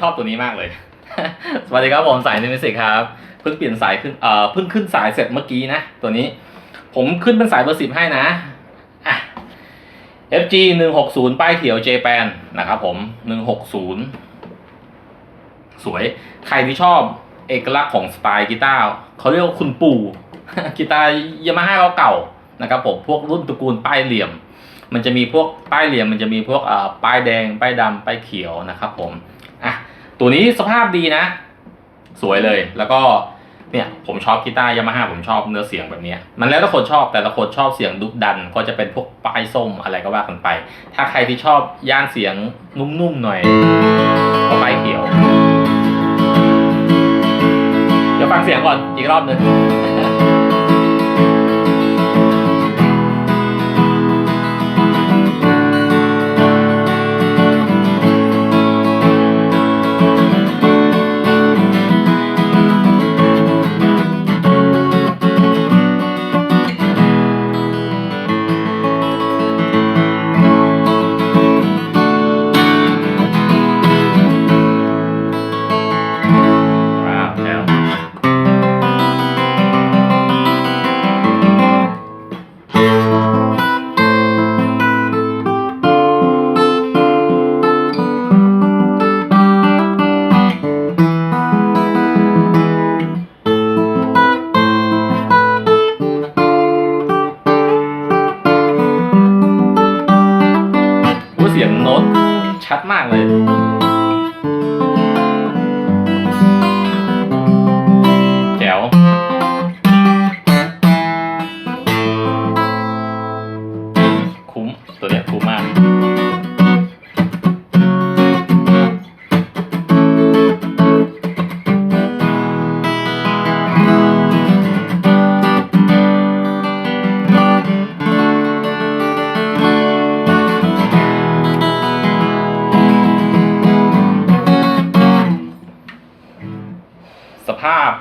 ชอบตัวนี้มากเลย สวัสดีครับผมสายนิมิสิกครับเพิ่งเปลี่ยนสายขึ้นเอ่อเพิ่งขึ้นสายเสร็จเมื่อกี้นะ ตัวนี้ ผมขึ้นเป็นสายเบอร์สิบให้นะอะ FG หนึ่งหกศูนย์ป้ายเขียว J แปนนะครับผมหนึ่งหกศูนย์สวย ใครที่ชอบเอกลักษณ์ของสไตล์กีตาร์เขาเรียกว่าคุณปู่กีตาร์ยามาฮ่าเก่าๆนะครับผมพวกรุ่นตระกูลป้ายเหลี่ยม มันจะมีพวกป้ายเหลี่ยม มันจะมีพวกอ่าป้ายแดง ป้ายดำป้ายเขียวนะครับผม ตัวนี้สภาพดีนะ สวยเลยแล้วก็เนี่ยผมชอบกีตาร์ยามาฮ่าผมชอบเนื้อเสียงแบบนี้มันแล้วแต่คนชอบแต่ละคนชอบเสียงดุดัน ก็จะเป็นพวกป้ายส้มอะไรก็ว่ากันไป ถ้าใครที่ชอบย่านเสียงนุ่มๆหน่อยก็ป้ายเขียว เดี๋ยวฟังเสียงก่อนอีกรอบหนึ่ง เสียงโน้ตชัดมากเลยแจ๋วคุ้มตัวเนี้ยคุ้มมาก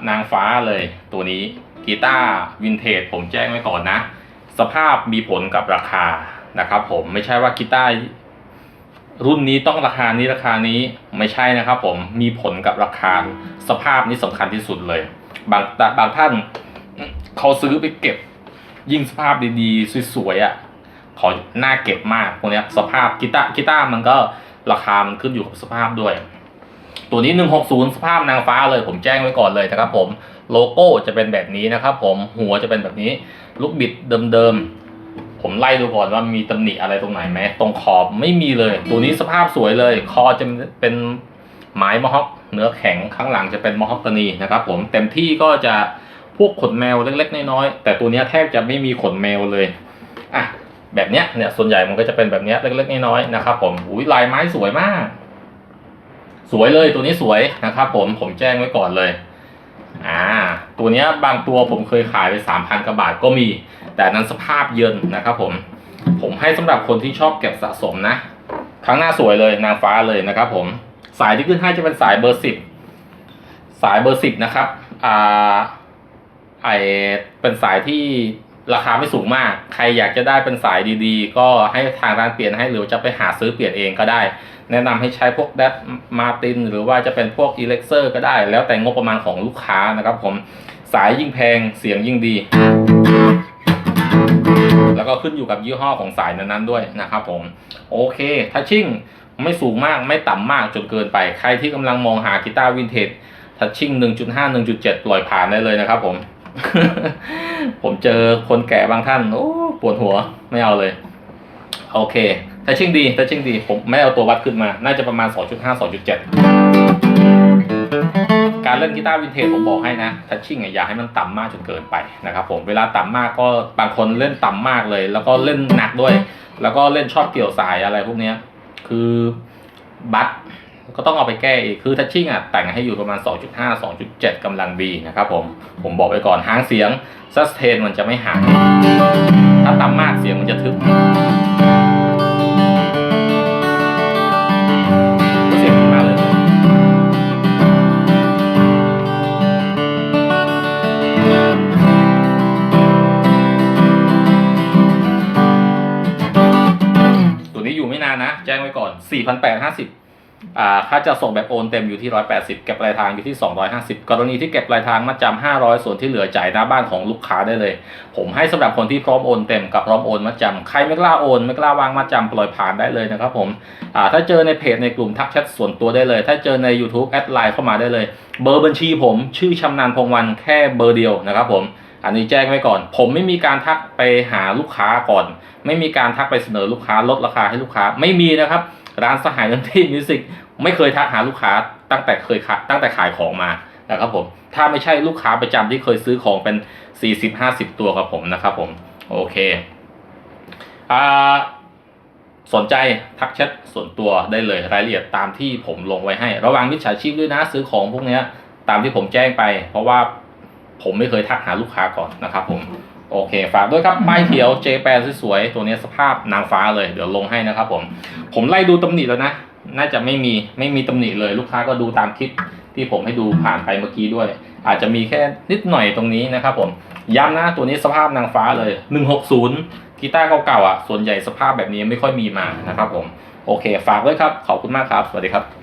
นางฟ้าเลยตัวนี้กีตาร์วินเทจผมแจ้งไว้ก่อนนะ สภาพมีผลกับราคานะครับผมไม่ใช่ว่ากีตาร์รุ่นนี้ต้องราคานี้ราคานี้ไม่ใช่นะครับผมมีผลกับราคาสภาพนี้สำคัญที่สุดเลย บางบางท่านเขาซื้อไปเก็บยิ่งสภาพดีๆ สวยๆอะขอหน้าเก็บมากพวกนี้สภาพกีตาร์กีตาร์มันก็ราคามันขึ้นอยู่กับสภาพด้วย ตัวนี้ 160 สภาพนางฟ้าเลยผมแจ้งไว้ก่อนเลยนะครับผมโลโก้จะเป็นแบบนี้นะครับผมหัวจะเป็นแบบนี้ ลูกบิดเดิมๆ ผมไล่ดูก่อนว่ามีตำหนิอะไรตรงไหนไหมตรงขอบไม่มีเลย ตัวนี้สภาพสวยเลย คอจะเป็นไม้มอฮอกเนื้อแข็งข้างหลังจะเป็นมอฮอกกานีนะครับผมเต็มที่ก็จะพวกขนแมวเล็กๆน้อยๆแต่ตัวนี้แทบจะไม่มีขนแมวเลยอะแบบเนี้ยเนี่ยส่วนใหญ่มันก็จะเป็นแบบเนี้ยเล็กๆน้อยๆนะครับผมอุ้ยลายไม้สวยมาก สวยเลยตัวนี้สวยนะครับผมผมแจ้งไว้ก่อนเลยอ่าตัวนี้บางตัวผมเคยขายไปสามพันกว่าบาทก็มี แต่นั้นสภาพเยินนะครับผม ผมให้สำหรับคนที่ชอบเก็บสะสมนะ ครั้งหน้าสวยเลยนางฟ้าเลยนะครับผมสายที่ขึ้นให้จะเป็นสายเบอร์สิบสายเบอร์สิบนะครับอ่าไอเป็นสายที่ราคาไม่สูงมาก ใครอยากจะได้เป็นสายดีๆ ก็ให้ทางร้านเปลี่ยนให้หรือจะไปหาซื้อเปลี่ยนเองก็ได้ แนะนำให้ใช้พวกแดดมาตินหรือว่าจะเป็นพวกอีเล็กเซอร์ก็ได้ แล้วแต่งบประมาณของลูกค้านะครับผมสายยิ่งแพงเสียงยิ่งดี แล้วก็ขึ้นอยู่กับยี่ห้อของสายนั้นๆด้วยนะครับผม โอเคทัชชิ่งไม่สูงมากไม่ต่ำมากจนเกินไป ใครที่กำลังมองหากีตาร์วินเทจทัชชิ่ง1.5 1.7 ปล่อยผ่านได้เลยนะครับผม ผมเจอคนแก่บางท่าน โอ้ ปวดหัวไม่เอาเลย โอเค ทัชชิ่งดีทัชชิ่งดี ผมไม่เอาตัววัดขึ้นมา น่าจะประมาณ 2.5 2.7 การเล่นกีตาร์วินเทจผมบอกให้นะทัชชิ่งอย่าให้มันต่ำมากจนเกินไปนะครับผม เวลาต่ำมากก็บางคนเล่นต่ำมากเลย แล้วก็เล่นหนักด้วย แล้วก็เล่นชอบเกี่ยวสายอะไรพวกนี้ คือบัตก็ต้องเอาไปแก้อีก คือทัชชิ่งอะแต่งให้อยู่ประมาณ 2.5 2.7กำลังดีนะครับผม ผมบอกไว้ก่อนหางเสียงซัสเทนมันจะไม่หางถ้าต่ำมากเสียงมันจะทึบ แจ้งไว้ก่อน 4,850อ่าค่าจะส่งแบบโอนเต็มอยู่ที่ 180 เก็บปลายทางอยู่ที่ 250 กรณีที่เก็บปลายทางมัดจำ500 ส่วนที่เหลือจ่ายหน้าบ้านของลูกค้าได้เลย ผมให้สำหรับคนที่พร้อมโอนเต็มกับพร้อมโอนมัดจำใครไม่กล้าโอนไม่กล้าวางมัดจำปล่อยผ่านได้เลยนะครับผมอ่าถ้าเจอในเพจในกลุ่มทักแชทส่วนตัวได้เลย ถ้าเจอใน YouTube แอดไลน์เข้ามาได้เลย เบอร์บัญชีผมชื่อชำนาญพงวันแค่เบอร์เดียวนะครับผม อันนี้แจ้งไว้ก่อน ผมไม่มีการทักไปหาลูกค้าก่อน ไม่มีการทักไปเสนอลูกค้าลดราคาให้ลูกค้าไม่มีนะครับ ร้านสหายดนันที่มิวสิกไม่เคยทักหาลูกค้าตั้งแต่เคยขายตั้งแต่ขายของมานะครับผมถ้าไม่ใช่ลูกค้าประจำที่เคยซื้อของเป็น 40-50 ตัวกับผมนะครับผมโอเคอ่าสนใจทักแชทส่วนตัวได้เลยรายละเอียดตามที่ผมลงไว้ให้ ระวังมิจฉาชีพด้วยนะซื้อของพวกนี้ตามที่ผมแจ้งไป เพราะว่า ผมไม่เคยทักหาลูกค้าก่อนนะครับผมโอเค ฝากด้วยครับป้ายเขียวเจแปนสวยๆ ตัวนี้สภาพนางฟ้าเลย เดี๋ยวลงให้นะครับผม ผมไล่ดูตำหนิแล้วนะ น่าจะไม่มีไม่มีตำหนิเลย ลูกค้าก็ดูตามคลิปที่ผมให้ดูผ่านไปเมื่อกี้ด้วย อาจจะมีแค่นิดหน่อยตรงนี้นะครับผม ย้ำนะตัวนี้สภาพนางฟ้าเลย 160กีตาร์เก่าๆอะ ส่วนใหญ่สภาพแบบนี้ไม่ค่อยมีมานะครับผม โอเค ฝากด้วยครับ ขอบคุณมากครับ สวัสดีครับ